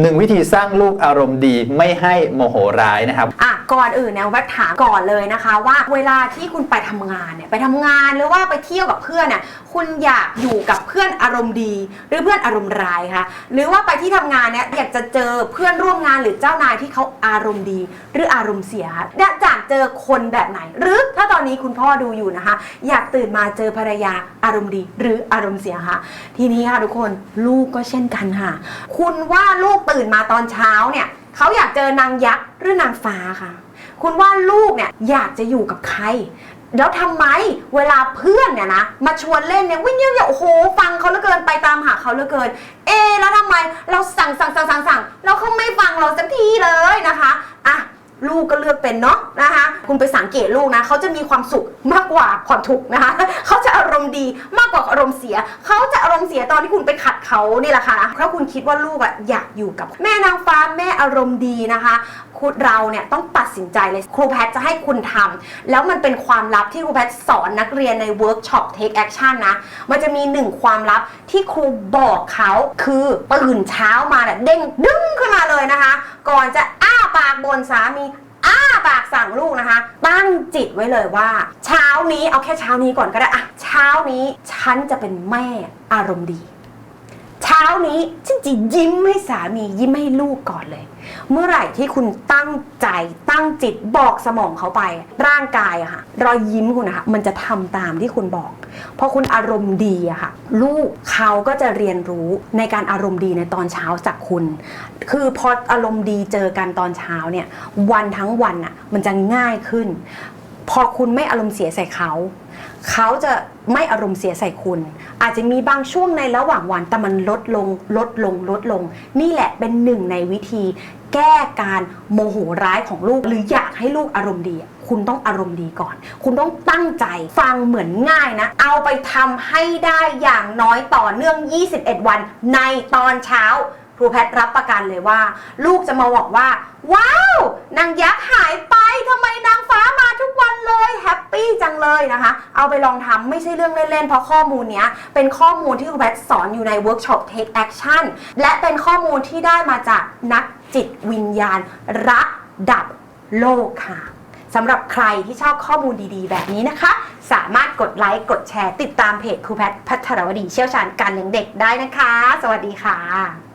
หนึ่งวิธีสร้างลูกอารมณ์ดีไม่ให้โมโหร้ายนะครับ อะ ก่อนอื่นเนี่ยแวบถามก่อนเลยนะคะว่าเวลาที่คุณไปทำงานเนี่ยไปทำงานหรือว่าไปเที่ยวกับเพื่อนเนี่ยคุณอยากอยู่กับเพื่อนอารมณ์ดี หรือเพื่อนอารมณ์ร้ายคะหรือว่าไปที่ทำงานเนี่ยอยากจะเจอเพื่อนร่วมงานหรือเจ้านายที่เขาอารมณ์ดี หรืออารมณ์เสียคะอยากเจอคนแบบไหน หรือถ้าตอนนี้คุณพ่อดูอยู่นะคะ อยากตื่นมาเจอภรรยาอารมณ์ดี หรืออารมณ์เสียคะทีนี้ค่ะทุกคนลูกก็เช่นกันค่ะ คุณว่าลูกตื่นมาตอนเช้าเนี่ยเขาอยากเจอนางยักษ์หรือนางฟ้าค่ะ คุณว่าลูกเนี่ยอยากจะอยู่กับใคร แล้วทำไมเวลาเพื่อนเนี่ยนะมาชวนเล่นเนี่ยวิ่งเยี่ยโอ้โหฟังเขาเหลือเกินไปตามหาเขาเหลือเกิน เอ แล้วทำไมเราสั่งสั่งสั่งสั่งสั่งแล้วเขาไม่ฟังเราสักทีเลยนะคะอะ ลูกก็เลือกเป็นเนาะนะคะ คุณไปสังเกตลูกนะเขาจะมีความสุขมากกว่าความทุกข์นะคะเขาจะอารมณ์ดีมากกว่าอารมณ์เสียเขาจะอารมณ์เสียตอนที่คุณไปขัดเขานี่แหละค่ะถ้าะคุณคิดว่าลูกอะอยากอยู่กับ แม่นางฟ้าแม่อารมณ์ดีนะคะคุณเราเนี่ยต้องตัดสินใจเลยครูแพทย์จะให้คุณทำแล้วมันเป็นความลับที่ครูแพทย์สอนนักเรียนในเวิร์กช็อป Take Action นะมันจะมีหนึ่งความลับที่ครูบอกเขาคือตื่นเช้ามาเนี่ยเด้งดึ้งขึ้นมาเลยนะคะ ก่อนจะอ ปากบนสามีอ้าปากสั่งลูกนะคะ ตั้งจิตไว้เลยว่า เช้านี้เอาแค่เช้านี้ก่อนก็ได้อะเช้านี้ฉันจะเป็นแม่อารมณ์ดี เช้านี้ฉันจะยิ้มให้สามียิ้มให้ลูกก่อนเลย เมื่อไหร่ที่คุณตั้งใจตั้งจิตบอกสมองเขาไป ร่างกายอะค่ะ รอยยิ้มคุณนะคะมันจะทำตามที่คุณบอกพอคุณอารมณ์ดีอะค่ะ ลูกเขาก็จะเรียนรู้ในการอารมณ์ดีในตอนเช้าจากคุณ คือพออารมณ์ดีเจอกันตอนเช้าเนี่ยวันทั้งวันอะมันจะง่ายขึ้น พอคุณไม่อารมณ์เสียใส่เขา เขาจะไม่อารมณ์เสียใส่คุณ อาจจะมีบางช่วงในระหว่างวันแต่มันลดลงลดลงลดลง นี่แหละเป็นหนึ่งในวิธี แก้การโมโหร้ายของลูก หรืออยากให้ลูกอารมณ์ดี คุณต้องอารมณ์ดีก่อน คุณต้องตั้งใจฟังเหมือนง่ายนะ เอาไปทำให้ได้อย่างน้อยต่อเนื่อง 21 วันในตอนเช้า ครูแพทย์รับประกันเลยว่า ลูกจะมาบอกว่า ว้าวนางยักษ์หายไปทำไมนางฟ้ามาทุกวันเลยแฮปปี้จังเลยนะคะ เอาไปลองทำไม่ใช่เรื่องเล่นๆ เพราะข้อมูลเนี้ย เป็นข้อมูลที่ครูแพทย์สอนอยู่ในเวิร์กช็อป Take Action และเป็นข้อมูลที่ได้มาจากนักจิตวิญญาณระดับโลกค่ะสำหรับใครที่ชอบข้อมูลดีๆ แบบนี้นะคะ สามารถกดไลค์ กดแชร์ ติดตามเพจครูแพทย์พัทรวดีเชี่ยวชาญการเลี้ยงเด็กได้นะคะ สวัสดีค่ะ